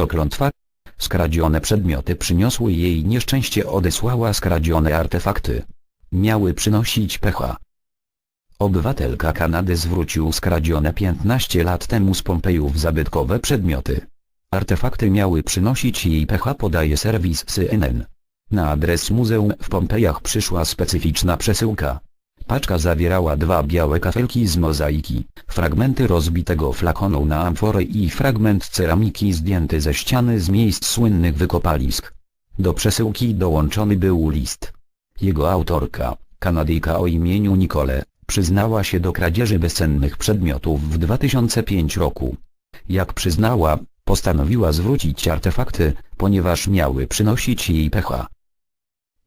To klątwa. Skradzione przedmioty przyniosły jej nieszczęście odesłała skradzione artefakty. Miały przynosić pecha. Obywatelka Kanady zwrócił skradzione 15 lat temu z Pompejów zabytkowe przedmioty. Artefakty miały przynosić jej pecha podaje serwis CNN. Na adres muzeum w Pompejach przyszła specyficzna przesyłka. Paczka zawierała dwa białe kafelki z mozaiki, fragmenty rozbitego flakonu na amforę i fragment ceramiki zdjęty ze ściany z miejsc słynnych wykopalisk. Do przesyłki dołączony był list. Jego autorka, Kanadyjka o imieniu Nicole, przyznała się do kradzieży bezcennych przedmiotów w 2005 roku. Jak przyznała, postanowiła zwrócić artefakty, ponieważ miały przynosić jej pecha.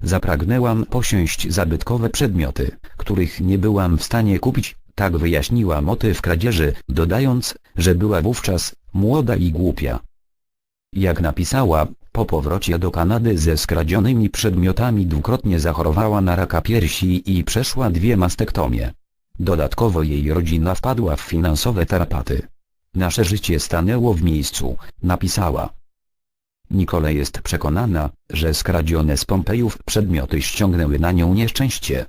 Zapragnęłam posiąść zabytkowe przedmioty, których nie byłam w stanie kupić, tak wyjaśniła motyw kradzieży, dodając, że była wówczas młoda i głupia. Jak napisała, po powrocie do Kanady ze skradzionymi przedmiotami dwukrotnie zachorowała na raka piersi i przeszła dwie mastektomie. Dodatkowo jej rodzina wpadła w finansowe tarapaty. Nasze życie stanęło w miejscu, napisała. Nicole jest przekonana, że skradzione z Pompejów przedmioty ściągnęły na nią nieszczęście.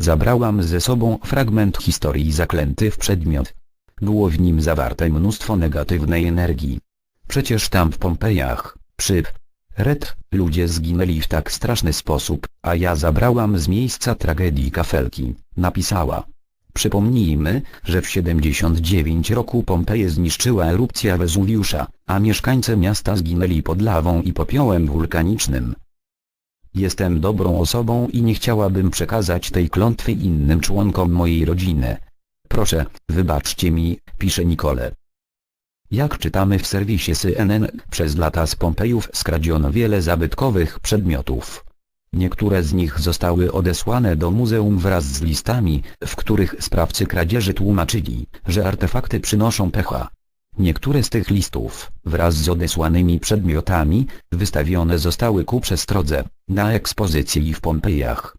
Zabrałam ze sobą fragment historii zaklęty w przedmiot. Było w nim zawarte mnóstwo negatywnej energii. Przecież tam w Pompejach, przy Red, ludzie zginęli w tak straszny sposób, a ja zabrałam z miejsca tragedii kafelki, napisała. Przypomnijmy, że w 79 roku Pompeje zniszczyła erupcja Wezuwiusza, a mieszkańcy miasta zginęli pod lawą i popiołem wulkanicznym. Jestem dobrą osobą i nie chciałabym przekazać tej klątwy innym członkom mojej rodziny. Proszę, wybaczcie mi, pisze Nicole. Jak czytamy w serwisie CNN, przez lata z Pompejów skradziono wiele zabytkowych przedmiotów. Niektóre z nich zostały odesłane do muzeum wraz z listami, w których sprawcy kradzieży tłumaczyli, że artefakty przynoszą pecha. Niektóre z tych listów, wraz z odesłanymi przedmiotami, wystawione zostały ku przestrodze, na ekspozycji w Pompejach.